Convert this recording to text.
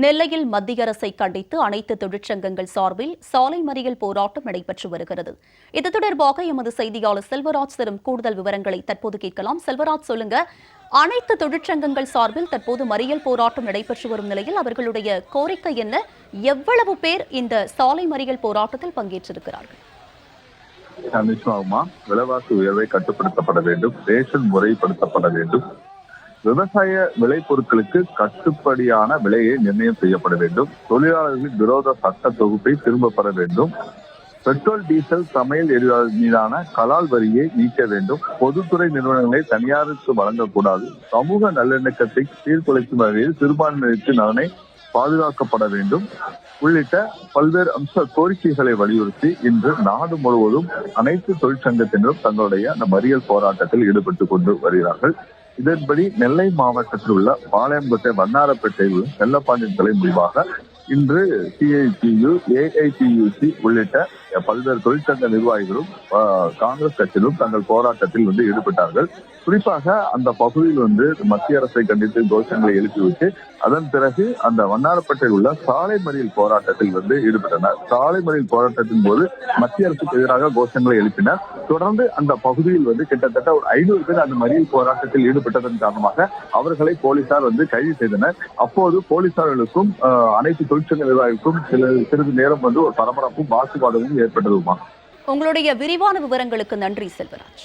நெல்லையில் மத்திய அரசை கண்டித்து அனைத்து தொழிற்சங்கங்கள் சார்பில் சாலை மறியல் போராட்டம் நடைபெற்று வருகிறது. இது தொடர்பாக எமது செய்தியாளர் செல்வராஜ் தரும் கூடுதல் விவரங்களை தற்போது கேட்கலாம். செல்வராஜ் சொல்லுங்க. அனைத்து தொழிற்சங்கங்கள் சார்பில் தற்போது மறியல் போராட்டம் நடைபெற்று வரும் நிலையில் அவர்களுடைய கோரிக்கை என்ன? எவ்வளவு பேர் இந்த சாலை மறியல் போராட்டத்தில் பங்கேற்றிருக்கிறார்கள்? விலைவாசி உயர்வை கட்டுப்படுத்தப்பட வேண்டும் ரேஷன் முறைப்படுத்தப்பட வேண்டும். விவசாய விளைபொருட்களுக்கு கட்டுப்படியான விலையை நிர்ணயம் செய்யப்பட வேண்டும். தொழிலாளர்களின் விரோத சட்ட தொகுப்பை திரும்ப பெற வேண்டும். பெட்ரோல் டீசல் சமையல் எரிவாயு மீதான கலால் வரியை நீக்க வேண்டும். பொதுத்துறை நிறுவனங்களை தனியாருக்கு வழங்கக்கூடாது. சமூக நல்லிணக்கத்தை சீர்குலைக்கும் வகையில் சிறுபான்மையினருக்கு நலனை பாதுகாக்கப்பட வேண்டும். உள்ளிட்ட பல்வேறு அம்ச கோரிக்கைகளை வலியுறுத்தி இன்று நாடு முழுவதும் அனைத்து தொழிற்சங்கத்தினரும் தங்களுடைய அந்த மறியல் போராட்டத்தில் ஈடுபட்டு கொண்டு வருகிறார்கள். இதன்படி நெல்லை மாவட்டத்தில் உள்ள பாளையங்கோட்டை வண்ணாரப்பேட்டையில் உள்ள செல்லப்பாண்டியன் தலை முடிவாக இன்று சிஐடியு ஏஐடியுசி உள்ளிட்ட பல்வேறு தொழிற்சங்க நிர்வாகிகளும் காங்கிரஸ் கட்சியிலும் தங்கள் போராட்டத்தில் வந்து ஈடுபட்டார்கள். குறிப்பாக அந்த பகுதியில் வந்து மத்திய அரசை கண்டித்து கோஷங்களை எழுப்பிவிட்டு அதன் பிறகு அந்த வண்ணாரப்பேட்டையில் உள்ள சாலை மறியல் போராட்டத்தில் வந்து ஈடுபட்டனர். சாலை மறியல் போராட்டத்தின் போது மத்திய அரசுக்கு எதிராக கோஷங்களை எழுப்பினர். தொடர்ந்து அந்த பகுதியில் வந்து கிட்டத்தட்ட ஒரு ஐநூறு பேர் அந்த மறியல் போராட்டத்தில் ஈடுபட்டதன் காரணமாக அவர்களை போலீசார் வந்து கைது செய்தனர். அப்போது போலீசார்களுக்கும் அனைத்து அனைத்து தொழிற்சங்க நிர்வாகிக்கும் சில சிறிது நேரம் வந்து ஒரு பரபரப்பும் வாக்குவாதமும் ஏற்பட்டதுமா? உங்களுடைய விரிவான விவரங்களுக்கு நன்றி செல்வராஜ்.